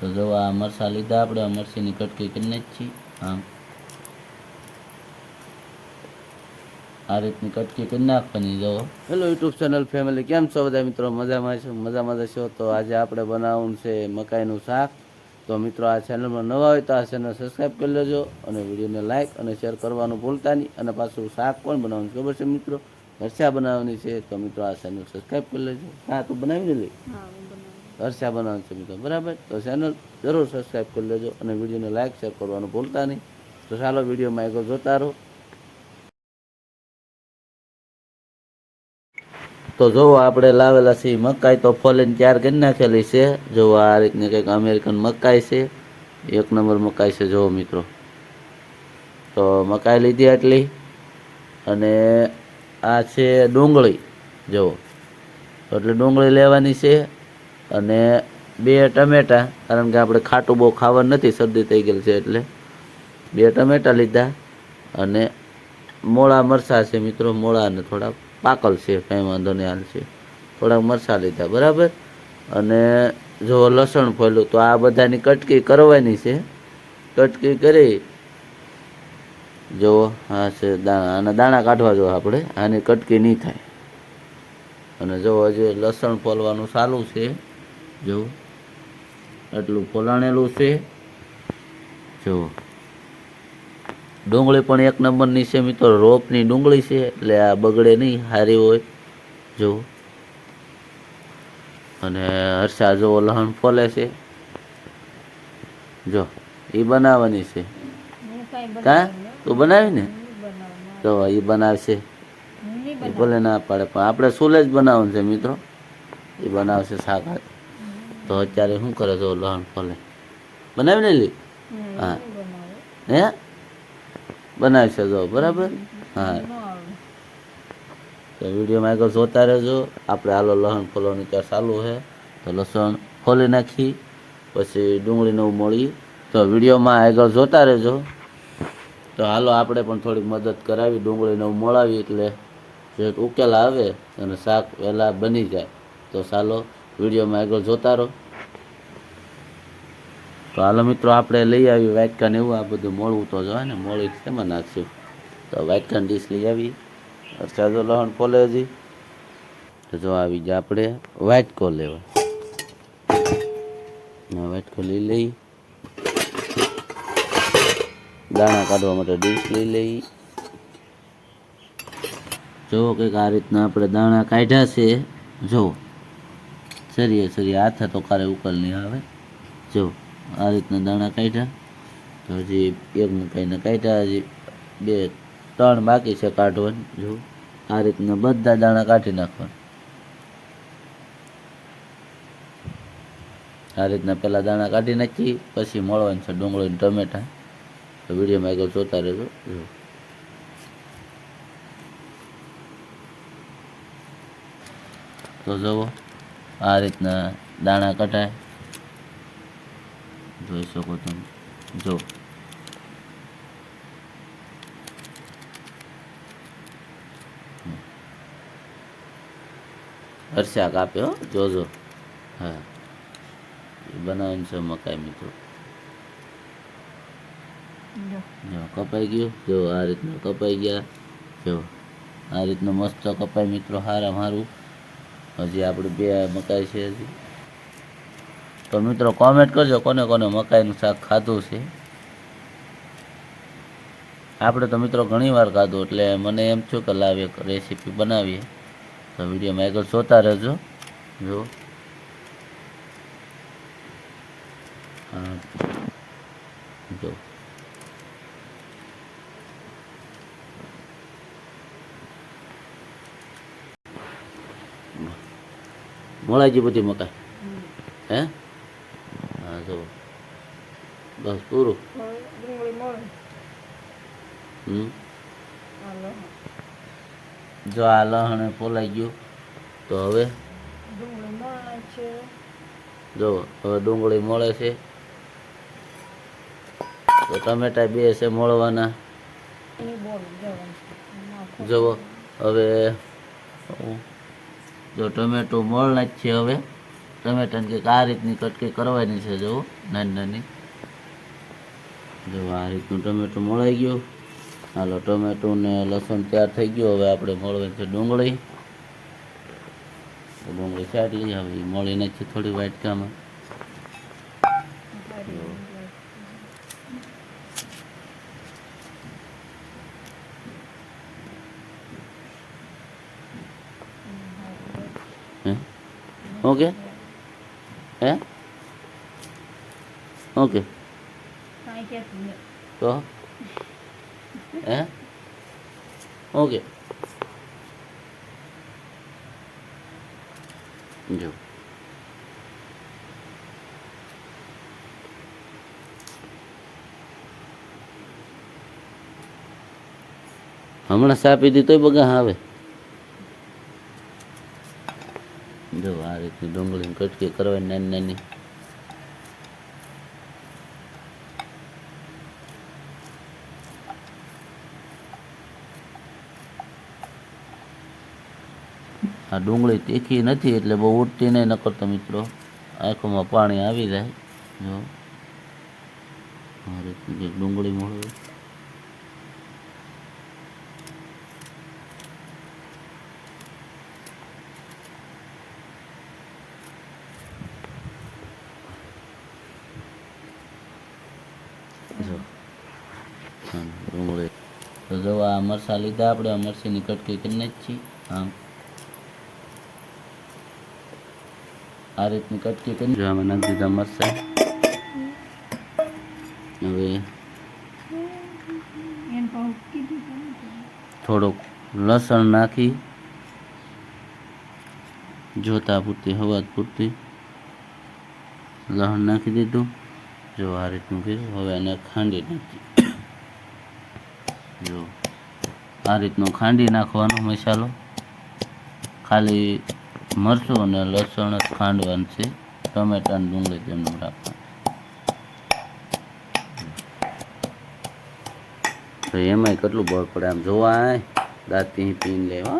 તો જો આ મરસા લીધા આપણે આ મરસીની કટકી કરી નાખી. આમ આ રીતની કટકી કરી નાખવાની જો. હેલો યુટ્યુબ ચેનલ ફેમિલી કેમ છો બધા મિત્રો? મજામાં છો? મજામાં છો? તો આજે આપણે બનાવવાનું છે મકાઈનું શાક. તો મિત્રો આ ચેનલમાં નવા હોય તો આ ચેનલ સબસ્ક્રાઈબ કરી લેજો અને વિડીયોને લાઇક અને શેર કરવાનું ભૂલતા નહીં. અને પાછું શાક પણ બનાવવાનું ખબર છે મિત્રો? હરસા બનાવવાની છે. તો મિત્રો આ ચેનલ સબસ્ક્રાઈબ કરી લેજો. હા તું બનાવીને લે. હરસા બનાવવાનું છે મિત્રો. બરાબર? તો ચેનલ જરૂર સબસ્ક્રાઈબ કરી લેજો અને વિડીયોને લાઇક શેર કરવાનું ભૂલતા નહીં. તો ચાલો વિડીયોમાં આગળ જોતા રહો. તો જોવો આપણે લાવેલા છે મકાઈ, તો ફોલીને તૈયાર કરી નાખેલી છે. જોવો આ રીતની કંઈક અમેરિકન મકાઈ છે. એક નંબર મકાઈ છે જોવો મિત્રો. તો મકાઈ લીધી આટલી. અને આ છે ડુંગળી, જુઓ. એટલે ડુંગળી લેવાની છે. અને બે ટમેટા, કારણ કે આપણે ખાટું બહુ ખાવાનું નથી, શરદી થઈ ગયેલ છે એટલે. બે ટમેટા લીધા અને મોળા મરચાં છે મિત્રો, મોળા અને થોડા પાકલ છે, કંઈ વાંધો નહીં, હાલ છે. થોડાક મરચાં લીધા, બરાબર? અને જો લસણ ફોલ્યું, તો આ બધાની કટકી કરવાની છે. કટકી કરી જુઓ હા, છે, દાણા, આના દાણા કાઢવા જો આપણે, આની કટકી નહીં થાય. અને જો હજુ લસણ ફોલવાનું ચાલુ છે જો એટલું ફોલાણેલું છે. જો ડુંગળી પણ એક નંબરની છે મિત્રો રોપની ડુંગળી છે એટલે આ બગડે નહીં સારી હોય. જો અને હર્ષા જો લહણ ફોલે છે. જો એ બનાવવાની છે. કા? તું બનાવી ને? તો એ બનાવશે. એ ભલે ના પાડે પણ આપણે સુલે જ બનાવવાનું છે મિત્રો? એ બનાવશે શાક. તો અત્યારે શું કરે જો લહણ ફોલે બનાવી ને લી હા. હે? બનાવશે જો બરાબર? હા. તો વિડીયોમાં આગળ જોતા રહેજો. આપણે આલો લહણ ફોલવાની ત્યાં ચાલુ છે. તો લસણ ફોલી નાખી પછી ડુંગળીનું મળી. તો વિડીયોમાં આગળ જોતા રહેજો. તો હાલો આપણે પણ થોડીક મદદ કરાવી ડુંગળીને મળાવી એટલે જે ઉકેલ આવે અને શાક વહેલા બની જાય. તો ચાલો વિડીયોમાં આગળ જોતા રહો. તો હાલો મિત્રો, આપણે લઈ આવી વાટકાને એવું, આ બધું મળવું તો જવાય ને, મોળી શેમાં નાખશું તો વાટકાન ડીશ લઈ આવી સાદો લહણ ખોલે હજી. તો જો આવી ગયા આપણે વાટકો લેવા. વાટકો લઈ લઈ. દાણા કાઢવા માટે ડીશ લઈ લઈ. જો કંઈક આ રીતના આપણે દાણા કાઢ્યા છે. જો સરીએ સરીએ હાથે તો કારે ઉકલ નહીં આવે. જો, આ રીતના દાણા કાઢ્યા. તો હજી એક મૂકાઈને કાઢ્યા, હજી બે, ત્રણ બાકી છે કાઢવાની. જો, આ રીતના બધા દાણા કાઢી નાખવા આ રીતના પેલા દાણા કાઢી નાખી, પછી મળવાનું છે ડુંગળી ટમેટા. તો વિડીયોમાં આગળ જોતા રહેજો. જો. તો જુઓ. આ રીતના દાણા કટાય. જોઈ શકો તમે. જો. હર્ષા કાપે હો. જોજો હા. એ બનાવવાનું છે મકાઈ મિત્રો. કપાઈ ગયું? જો આ રીતના કપાઈ ગયા. જો. આ રીતનું મસ્ત કપાઈ મિત્રો. હારા મારું. હજી આપણે બે મકાઈ છે હજી. તો મિત્રો કોમેન્ટ કરજો કોને કોને મકાઈનું શાક ખાધું છે. આપણે તો મિત્રો ઘણી વાર ખાધું, એટલે મને એમ થયું કે લાવીએ રેસીપી બનાવીએ. તો વિડીયોમાં આગળ જોતા રહેજો. જો. હા. જો. ગઈ બધી મકાઈ હે? હા જો બસ પૂરું. હમ. જો આ લહણ ફોલાઈ ગયું તો હવે? જો હવે ડુંગળી મળે છે. તો ટમેટા બે છે મળવાના. જુઓ હવે જો ટમેટું મળ નાખીએ હવે, ટમેટાને કંઈક આ રીતની કટકી કરવાની છે જો, નાની નાની. જો આ રીતનું ટમેટું મળાઈ ગયું. હાલો, ટમેટું ને લસણ તૈયાર થઈ ગયું. હવે આપણે મળવાની છે ડુંગળી. ડુંગળી લઈએ. હવે એ મળી નાખીએ થોડી વાટકામાં હે ઓકે? હે? ઓકે. તો? હે? ઓકે. જો. હમણાં સાપી દીધો બગા આવે જો આ રીતની ડુંગળીની કટકી કરવાની નાની નાની. આ ડુંગળી તીખી નથી એટલે બહુ ઉડતી નહીં નકરતો મિત્રો આંખોમાં પાણી આવી જાય. જો આ ડુંગળી મળે જો હા, ડુંગળી તો જો આ મરચાં લીધા આપણે આ મરચીની કટકી કરીને જ છીએ આમ આ રીતની કટકી કરી જો આમાં નાખી દીધા મરસા હવે. થોડુંક લસણ નાખી. જોતા પૂરતી, હવા પૂરતી. લસણ નાખી દીધું. જો આ રીતનું કર્યું, હવે એને ખાંડી નાખી. જો, આ રીતનો ખાંડી નાખવાનો મસાલો. ખાલી મરચું અને લસણ જ ખાંડવાનું છે. ટમેટા અને ડુંગળી તેમનું રાખવાનું. તો એમાંય કેટલું બળ પડે આમ જોવા આય. દાંતથી પીને લે, હો.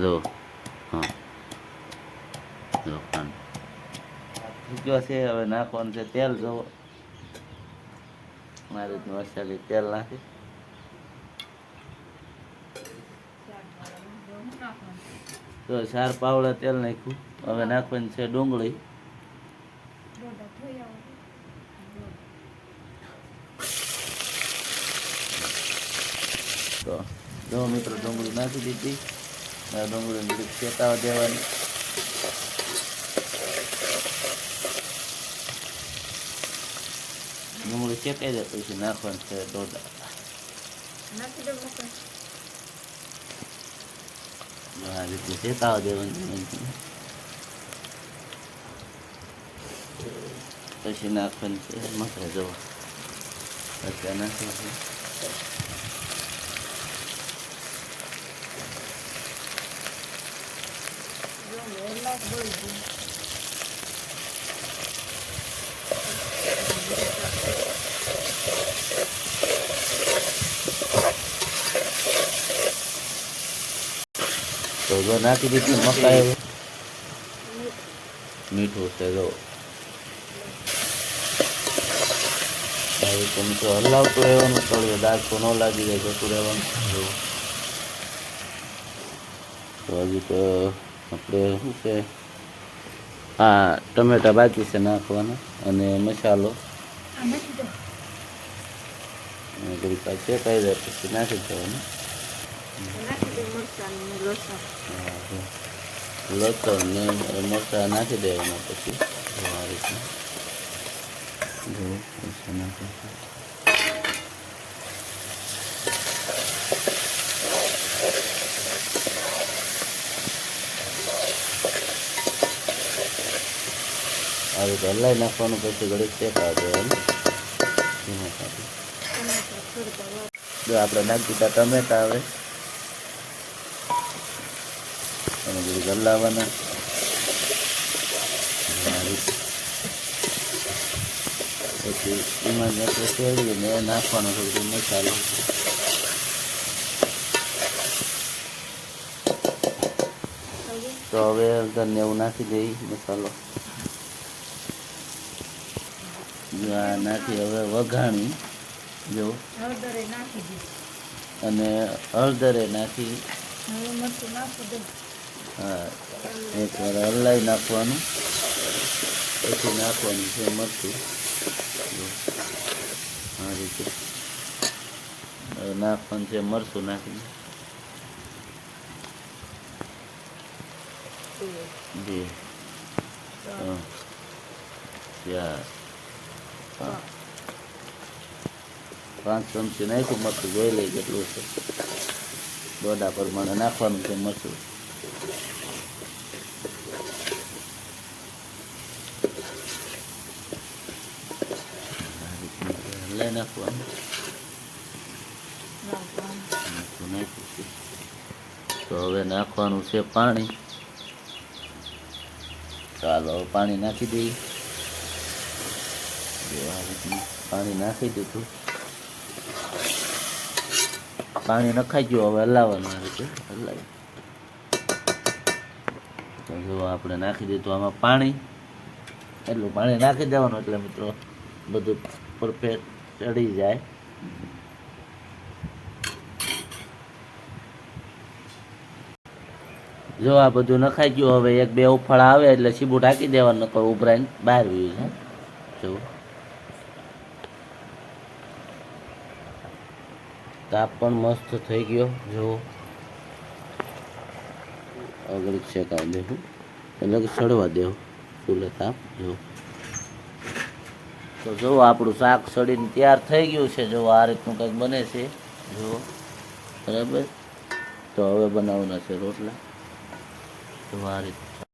જો, હા. જો, ખાંડ. છે, હવે નાખવાનું છે તેલ જોવો મારી વરસાદી તેલ નાખી. તો ચાર પાવડા તેલ નાખ્યું. હવે નાખવાની છે ડુંગળી. તો જો મિત્રો ડુંગળી નાખી દીધી. ડુંગળી શેકાવા દેવાની. ડુંગળી શેકાઈ જાય પછી નાખવાનું છે ડોડા નાખી દો મકર. આ રીતે શેકાવા દેવાની પછી નાખવાની છે મસાલા જવા અત્યારે નાખવાનું જો વહેલા જ બોલી તો જો નાખી દીધું મકાઈ. મીઠું છે, જો. આ રીતે મિત્રો હલાવતું રહેવાનું થોડી દાગ તો ન લાગી જાય, જતું રહેવાનું. તો હજી તો આપણે શું છે? હા, ટમેટા બાકી છે નાખવાના અને મસાલો. પછી દો. વાર શેકાઈ જાય પછી નાખી દેવાનું. દો લસણ. લસણ ને મરચાં નાખી દેવાના પછી. આ રીતના નાખી રીતે નાખવાનું પછી ઘડીક ચેક આવે આપણે નાખી દીધા ટમેટા હવે આ રીતે. પછી એમાં જ આપણે શેરડીને નાખવાનો થોડું મસાલો તો હવે હળદર ને એવું નાખી દઈ મસાલો. નાખી હવે વઘાણી. જો. અને હળદરે નાખી. મરચું નાખી દઉં હા, એક વાર હલાઈ નાખવાનું. પછી નાખવાનું છે મરચું. આ રીતે. નાખવાનું છે મરચું નાખીને. બે. ત્રણ. ચાર. પાંચ. પાંચ ચમચી નાખ્યું, મરચું જોઈ લઈ કેટલું છે. દોડા પ્રમાણે નાખવાનું છે મરચું. હલાઈ નાખવાનું નાખવાનું. નાખ્યું તો હવે નાખવાનું છે પાણી. ચાલો પાણી નાખી દઈએ. આ રીતનું પાણી નાખી દીધું. પાણી નખાઈ ગયું, હવે હલાવવાનું આ રીતે. હલાવી. તો જો આપણે નાખી દીધું આમાં પાણી, એટલું પાણી નાખી દેવાનું એટલે મિત્રો બધું પરફેક્ટ ચડી જાય. જો આ બધું નખાઈ ગયું, હવે એક બે ઉફાળા આવે એટલે સીબું ઢાંકી દેવાનું, નકર ઉભરાઈને બહાર વ્યૂ છે. જો. તાપ પણ મસ્ત થઈ ગયો, જો. આગળ શેકાઈ દેવું એટલે સડવા દેવું ચૂલે તાપ જો તો જો આપણું શાક સડીને તૈયાર થઈ ગયું છે, જો આ રીતનું કંઈક બને છે, જો. બરાબર? તો હવે બનાવવાના છે રોટલા. તો આ રીતે